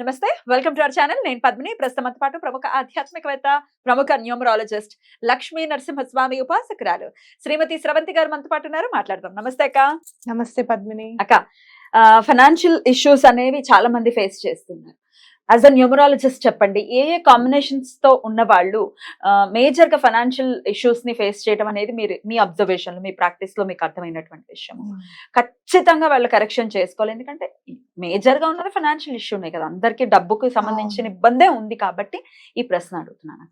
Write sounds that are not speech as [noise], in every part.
నమస్తే welcome to our channel. నేను పద్మిని. ప్రస్తుతం పాటు ప్రముఖ ఆధ్యాత్మికవేత్త ప్రముఖ న్యూమరాలజిస్ట్ లక్ష్మీ నరసింహస్వామి ఉపాసకురాలు శ్రీమతి స్రవంతి గారు మనతో పాటు ఉన్నారు. మాట్లాడదాం. నమస్తే అక్క. నమస్తే పద్మిని. అక్క ఫైనాన్షియల్ ఇష్యూస్ అనేవి చాలా మంది ఫేస్ చేస్తున్నారు. యాజ్ అ న్యూమరాలజిస్ట్ చెప్పండి ఏ ఏ కాంబినేషన్స్తో ఉన్న వాళ్ళు మేజర్గా ఫైనాన్షియల్ ఇష్యూస్ని ఫేస్ చేయడం అనేది మీరు మీ అబ్జర్వేషన్ మీ ప్రాక్టీస్లో మీకు అర్థమైనటువంటి విషయం ఖచ్చితంగా వాళ్ళు కరెక్షన్ చేసుకోవాలి. ఎందుకంటే మేజర్గా ఉన్నది ఫైనాన్షియల్ ఇష్యూనే కదా. అందరికి డబ్బుకి సంబంధించిన. ఇబ్బందే ఉంది కాబట్టి ఈ ప్రశ్న అడుగుతున్నాను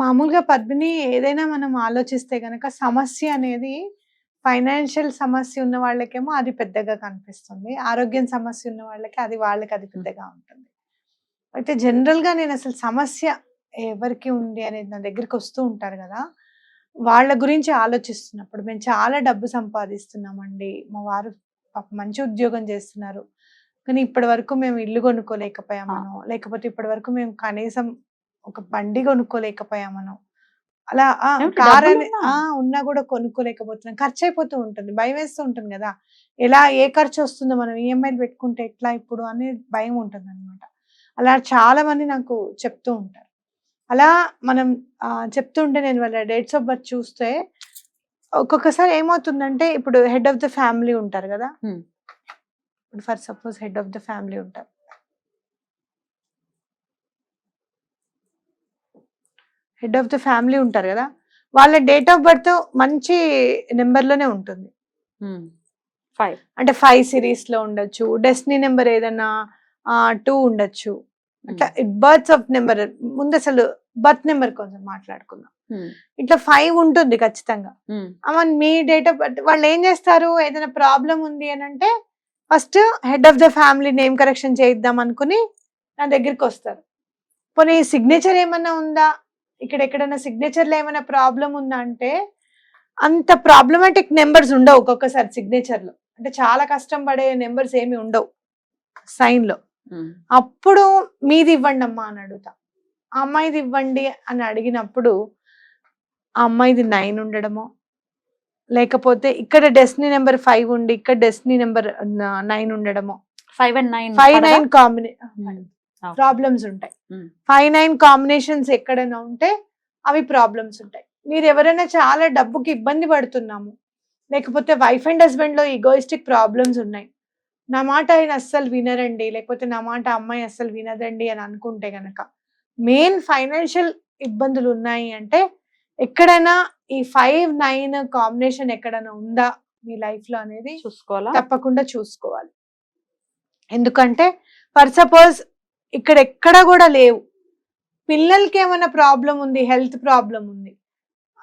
మామూలుగా పద్మిని ఏదైనా మనం ఆలోచిస్తే గనక సమస్య అనేది ఫైనాన్షియల్ సమస్య ఉన్న వాళ్ళకేమో అది పెద్దగా కనిపిస్తుంది. ఆరోగ్యం సమస్య ఉన్న వాళ్ళకి అది వాళ్ళకి అది పెద్దగా ఉంటుంది. అయితే జనరల్గా నేను అసలు సమస్య ఎవరికి ఉంది అనేది నా దగ్గరికి వస్తూ ఉంటారు కదా వాళ్ళ గురించి ఆలోచిస్తున్నప్పుడు మేము చాలా డబ్బు సంపాదిస్తున్నామండి. మా వారు మంచి ఉద్యోగం చేస్తున్నారు. కానీ ఇప్పటి వరకు మేము ఇల్లు కొనుక్కోలేకపోయామను లేకపోతే ఇప్పటి వరకు మేము కనీసం ఒక బండి కొనుక్కోలేకపోయామను అలా ఆ, ఏమిటి కార్ డబ్బులు అనే- ఉన్నా? ఆ ఉన్నా కూడా కొనుక్కోలేకపోతున్నాం. ఖర్చు అయిపోతూ ఉంటుంది. భయం వేస్తూ ఉంటుంది కదా. ఎలా ఏ ఖర్చు వస్తుందో మనం ఈఎంఐలు పెట్టుకుంటే ఎట్లా ఇప్పుడు అనే భయం ఉంటుంది అనమాట అలా చాలా మంది నాకు చెప్తూ ఉంటారు. అలా మనం ఆ, చెప్తూ ఉంటే నేను వాళ్ళ డేట్స్ ఆఫ్ బర్త్ చూస్తే ఒక్కొక్కసారి ఏమవుతుందంటే ఇప్పుడు హెడ్ ఆఫ్ ద ఫ్యామిలీ ఉంటారు కదా. ఇప్పుడు for suppose head of the family ఉంటారు. హెడ్ ఆఫ్ ద ఫ్యామిలీ ఉంటారు కదా వాళ్ళ డేట్ ఆఫ్ బర్త్ మంచి నెంబర్లోనే ఉంటుంది. ఫైవ్ అంటే ఫైవ్ సిరీస్లో ఉండొచ్చు డెస్టినీ నెంబర్ ఏదైనా టూ ఉండొచ్చు. అట్లా బర్త్స్ ఆఫ్ నెంబర్ ముందు అసలు బర్త్ నెంబర్ కొంచెం మాట్లాడుకుందాం. ఇట్లా ఫైవ్ ఉంటుంది ఖచ్చితంగా. అమ్మ మీ డేట్ ఆఫ్ బర్త్ వాళ్ళు ఏం చేస్తారు ఏదైనా ప్రాబ్లం ఉంది అని అంటే first head of the family name correction చేయిద్దాం అనుకుని నా దగ్గరికి వస్తారు. పోనీ సిగ్నేచర్ ఏమన్నా ఉందా? ఇక్కడ ఎక్కడైనా సిగ్నేచర్లో ఏమైనా ప్రాబ్లం ఉందా అంటే అంత ప్రాబ్లమాటిక్ నెంబర్స్ ఉండవు ఒక్కొక్కసారి signature లో. అంటే చాలా కష్టం పడే నెంబర్స్ ఏమి ఉండవు sign లో. అప్పుడు మీది ఇవ్వండి అమ్మా అని అడుగుతా. ఆ అమ్మాయిది ఇవ్వండి అని అడిగినప్పుడు ఆ అమ్మాయిది నైన్ ఉండడమో లేకపోతే ఇక్కడ డెస్టినీ నెంబర్ ఫైవ్ ఉండి ఇక్కడ destiny number nine ఉండడమో. Five and nine five nine combination problems ఉంటాయి. ఫైవ్ నైన్ కాంబినేషన్స్ ఎక్కడైనా ఉంటే అవి ప్రాబ్లమ్స్ ఉంటాయి. మీరు ఎవరైనా చాలా డబ్బుకి ఇబ్బంది పడుతున్నాము. లేకపోతే వైఫ్ అండ్ హస్బెండ్లో ఈగోయిస్టిక్ ప్రాబ్లమ్స్ ఉన్నాయి. నా మాట ఆయన అస్సలు వినరండి. లేకపోతే నా మాట అమ్మాయి అస్సలు వినదండి అని అనుకుంటే గనక మెయిన్ ఫైనాన్షియల్ ఇబ్బందులు ఉన్నాయి అంటే ఎక్కడైనా ఈ ఫైవ్ నైన్ కాంబినేషన్ ఎక్కడైనా ఉందా మీ లైఫ్లో అనేది? చూసుకోవాలా? తప్పకుండా చూసుకోవాలి. ఎందుకంటే ఫర్ సపోజ్ ఇక్కడ ఎక్కడ కూడా లేవు. పిల్లలకి ఏమైనా ప్రాబ్లం ఉంది హెల్త్ ప్రాబ్లం ఉంది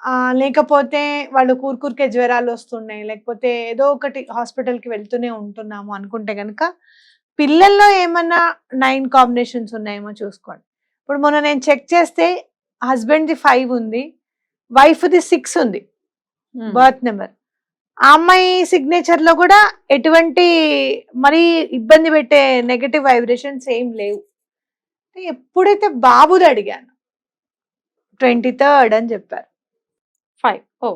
ఆ, లేకపోతే వాళ్ళు కూరుకూరికే జ్వరాలు వస్తున్నాయి లేకపోతే ఏదో ఒకటి హాస్పిటల్కి వెళ్తూనే ఉంటున్నాము అనుకుంటే కనుక పిల్లల్లో ఏమన్నా నైన్ కాంబినేషన్స్ ఉన్నాయేమో చూసుకోండి. ఇప్పుడు మొన్న నేను చెక్ చేస్తే హస్బెండ్ది ఫైవ్ ఉంది వైఫ్ది సిక్స్ ఉంది బర్త్ నెంబర్. ఆ అమ్మాయి సిగ్నేచర్లో కూడా ఎటువంటి మరి ఇబ్బంది పెట్టే నెగటివ్ వైబ్రేషన్స్ ఏం లేవు. ఎప్పుడైతే బాబుది అడిగాను. ట్వంటీ థర్డ్ అని చెప్పారు. ఫైవ్. ఓ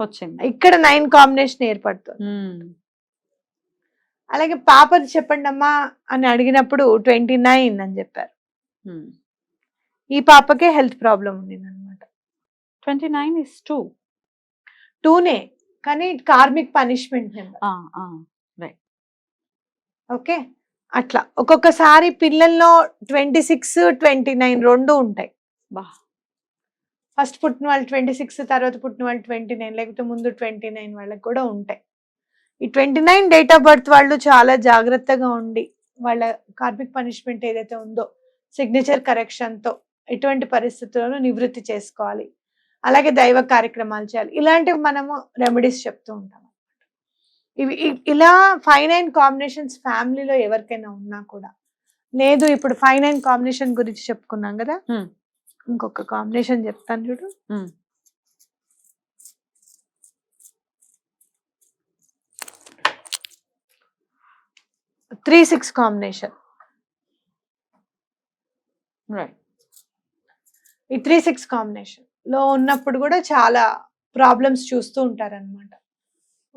వచ్చింది. ఇక్కడ నైన్ కాంబినేషన్ ఏర్పడుతుంది. అలాగే పాపది చెప్పండి అమ్మా అని అడిగినప్పుడు ట్వంటీ నైన్ అని చెప్పారు. ఈ పాపకే హెల్త్ ప్రాబ్లం ఉంది అనమాట ట్వంటీ నైన్ ఇస్ టూ. టూనే కానీ కార్మిక్ పనిష్మెంట్ నెంబర్. ఓకే? అట్లా. ఒక్కొక్కసారి పిల్లల్లో ట్వంటీ సిక్స్ ట్వంటీ నైన్ రెండు ఉంటాయి. బా. ఫస్ట్ పుట్టిన వాళ్ళు ట్వంటీ సిక్స్ తర్వాత పుట్టిన వాళ్ళు ట్వంటీ నైన్ లేకపోతే ముందు ట్వంటీ నైన్ వాళ్ళకి కూడా ఉంటాయి. ఈ twenty nine date of birth వాళ్ళు చాలా జాగ్రత్తగా ఉండి వాళ్ళ కార్మిక్ పనిష్మెంట్ ఏదైతే ఉందో సిగ్నేచర్ కరెక్షన్తో ఎటువంటి పరిస్థితుల్లోనూ నివృత్తి చేసుకోవాలి. అలాగే దైవ కార్యక్రమాలు చేయాలి. ఇలాంటివి మనము రెమెడీస్ చెప్తూ ఉంటాం. ఇవి ఇలా ఫైవ్ నైన్ కాంబినేషన్స్ ఫ్యామిలీలో ఎవరికైనా ఉన్నా కూడా. లేదు ఇప్పుడు ఫైవ్ నైన్ కాంబినేషన్ గురించి చెప్పుకున్నాం కదా. ఇంకొక కాంబినేషన్ చెప్తాను చూడు. Three six combination. రైట్. ఈ త్రీ సిక్స్ కాంబినేషన్లో ఉన్నప్పుడు కూడా చాలా ప్రాబ్లమ్స్ చూస్తూ ఉంటారన్నమాట.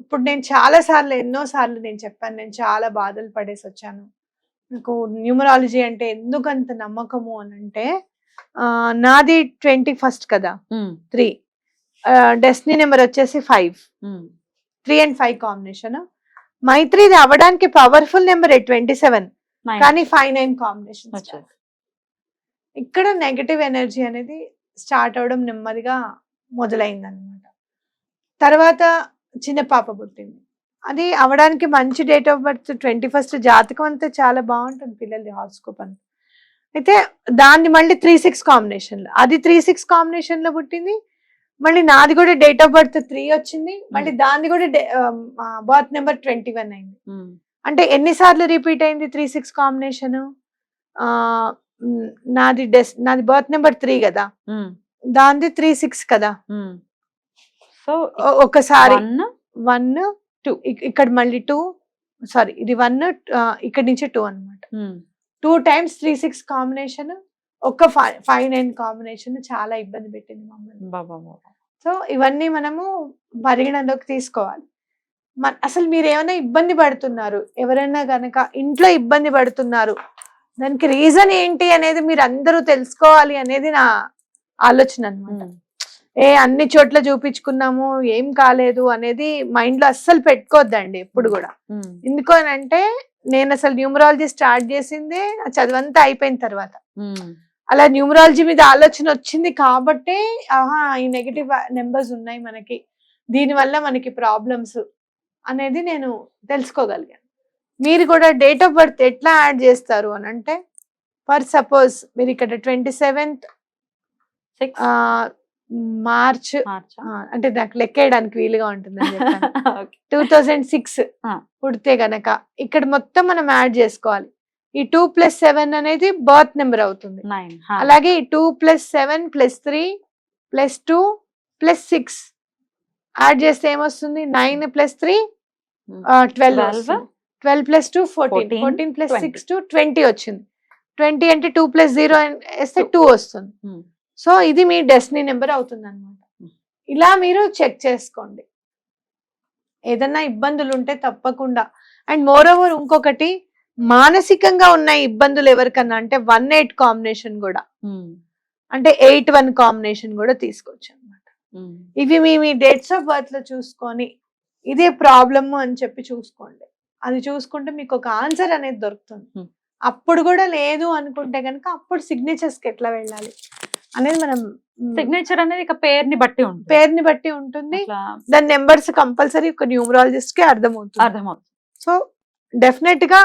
ఇప్పుడు నేను చాలా సార్లు ఎన్నో సార్లు నేను చెప్పాను నేను చాలా బాధలు పడేసి వచ్చాను. నాకు న్యూమరాలజీ అంటే ఎందుకు అంత నమ్మకము అని అంటే నాది ట్వంటీ ఫస్ట్ కదా. త్రీ. డెస్టినీ నెంబర్ వచ్చేసి five. Three and five combination. మైత్రిది అవ్వడానికి పవర్ఫుల్ నెంబర్ ట్వంటీ సెవెన్. కానీ ఫైవ్ నైన్ కాంబినేషన్. ఇక్కడ నెగటివ్ ఎనర్జీ అనేది స్టార్ట్ అవడం నెమ్మదిగా మొదలైంది అనమాట తర్వాత చిన్న పాప పుట్టింది. అది అవడానికి మంచి date of birth twenty first జాతకం అంతా చాలా బాగుంటుంది పిల్లలది హార్స్కోప్ అంతా. అయితే దాన్ని మళ్ళీ త్రీ సిక్స్ కాంబినేషన్లో అది త్రీ సిక్స్ కాంబినేషన్లో పుట్టింది మళ్ళీ నాది కూడా డేట్ ఆఫ్ బర్త్ త్రీ వచ్చింది మళ్ళీ దాన్ని కూడా బర్త్ నెంబర్ ట్వంటీ వన్ అయింది. అంటే ఎన్నిసార్లు రిపీట్ అయింది త్రీ సిక్స్ కాంబినేషన్? నాది డెస్ నాది బర్త్ నెంబర్ త్రీ కదా? దాంది త్రీ సిక్స్ కదా. సో ఒకసారి వన్ టూ. ఇక్కడ మళ్ళీ టూ సారీ ఇది వన్ ఇక్కడ నుంచి టూ అన్నమాట. ఉమ్, two times three six combination ఒక ఫైవ్ ఫైవ్ నైన్ కాంబినేషన్ చాలా ఇబ్బంది పెట్టింది మమ్మల్ని. బాబా సో ఇవన్నీ మనము పరిగణలోకి తీసుకోవాలి. మన అసలు మీరు ఏమైనా ఇబ్బంది పడుతున్నారు? ఎవరైనా గనక ఇంట్లో ఇబ్బంది పడుతున్నారు? దానికి రీజన్ ఏంటి అనేది మీరు అందరూ తెలుసుకోవాలి అనేది నా ఆలోచన అన్నమాట. ఉమ్, ఏ అన్ని చోట్ల చూపించుకున్నాము ఏం కాలేదు అనేది మైండ్లో అస్సలు పెట్టుకోవద్దండి ఎప్పుడు కూడా. ఉమ్, ఎందుకు అని అంటే నేను అసలు న్యూమరాలజీ స్టార్ట్ చేసిందే చదువంతా అయిపోయిన తర్వాత. అలా న్యూమరాలజీ మీద ఆలోచన వచ్చింది కాబట్టే ఆహా ఈ నెగిటివ్ నెంబర్స్ ఉన్నాయి మనకి దీనివల్ల మనకి ప్రాబ్లమ్స్ అనేది నేను తెలుసుకోగలిగాను. మీరు కూడా డేట్ ఆఫ్ బర్త్ ఎట్లా యాడ్ చేస్తారు అని అంటే ఫర్ సపోజ్ మీరు ఇక్కడ ట్వంటీ సెవెంత్ మార్చ్ అంటే నాకు లెక్కేయడానికి వీలుగా [laughs] ఓకే. Two thousand six. పుడితే గనక ఇక్కడ మొత్తం మనం యాడ్ చేసుకోవాలి. ఈ టూ ప్లస్ సెవెన్ అనేది బర్త్ నెంబర్ అవుతుంది. అలాగే ఈ two plus seven plus three plus two plus six add చేస్తే ఏమొస్తుంది? Nine plus three twelve. Twelve? Plus two fourteen. 14, fourteen plus 20. Six two twenty వచ్చింది. ట్వంటీ అంటే టూ ప్లస్ జీరో వేస్తే two. వస్తుంది. సో ఇది మీ డెస్టినీ నెంబర్ అవుతుంది అనమాట. ఇలా మీరు చెక్ చేసుకోండి. ఏదన్నా ఇబ్బందులు ఉంటే తప్పకుండా. అండ్ మోర్ ఓవర్ ఇంకొకటి మానసికంగా ఉన్న ఇబ్బందులు ఎవరికన్నా అంటే వన్ ఎయిట్ కాంబినేషన్ కూడా. అంటే ఎయిట్ వన్ కాంబినేషన్ కూడా తీసుకోవచ్చు అనమాట ఇవి మీ మీ డేట్స్ ఆఫ్ బర్త్లో చూసుకొని ఇదే ప్రాబ్లమ్ అని చెప్పి చూసుకోండి. అది చూసుకుంటే మీకు ఒక ఆన్సర్ అనేది దొరుకుతుంది. అప్పుడు కూడా లేదు అనుకుంటే కనుక అప్పుడు సిగ్నేచర్స్కి ఎట్లా వెళ్ళాలి? అనేది మనం సిగ్నేచర్ అనేది ఇక పేరుని బట్టి ఉంటుంది. పేరుని బట్టి ఉంటుంది. దాని నెంబర్స్ కంపల్సరీ ఒక న్యూమరాలజిస్ట్కి అర్థమవుతుంది. అర్థమవుతుంది. సో డెఫినెట్గా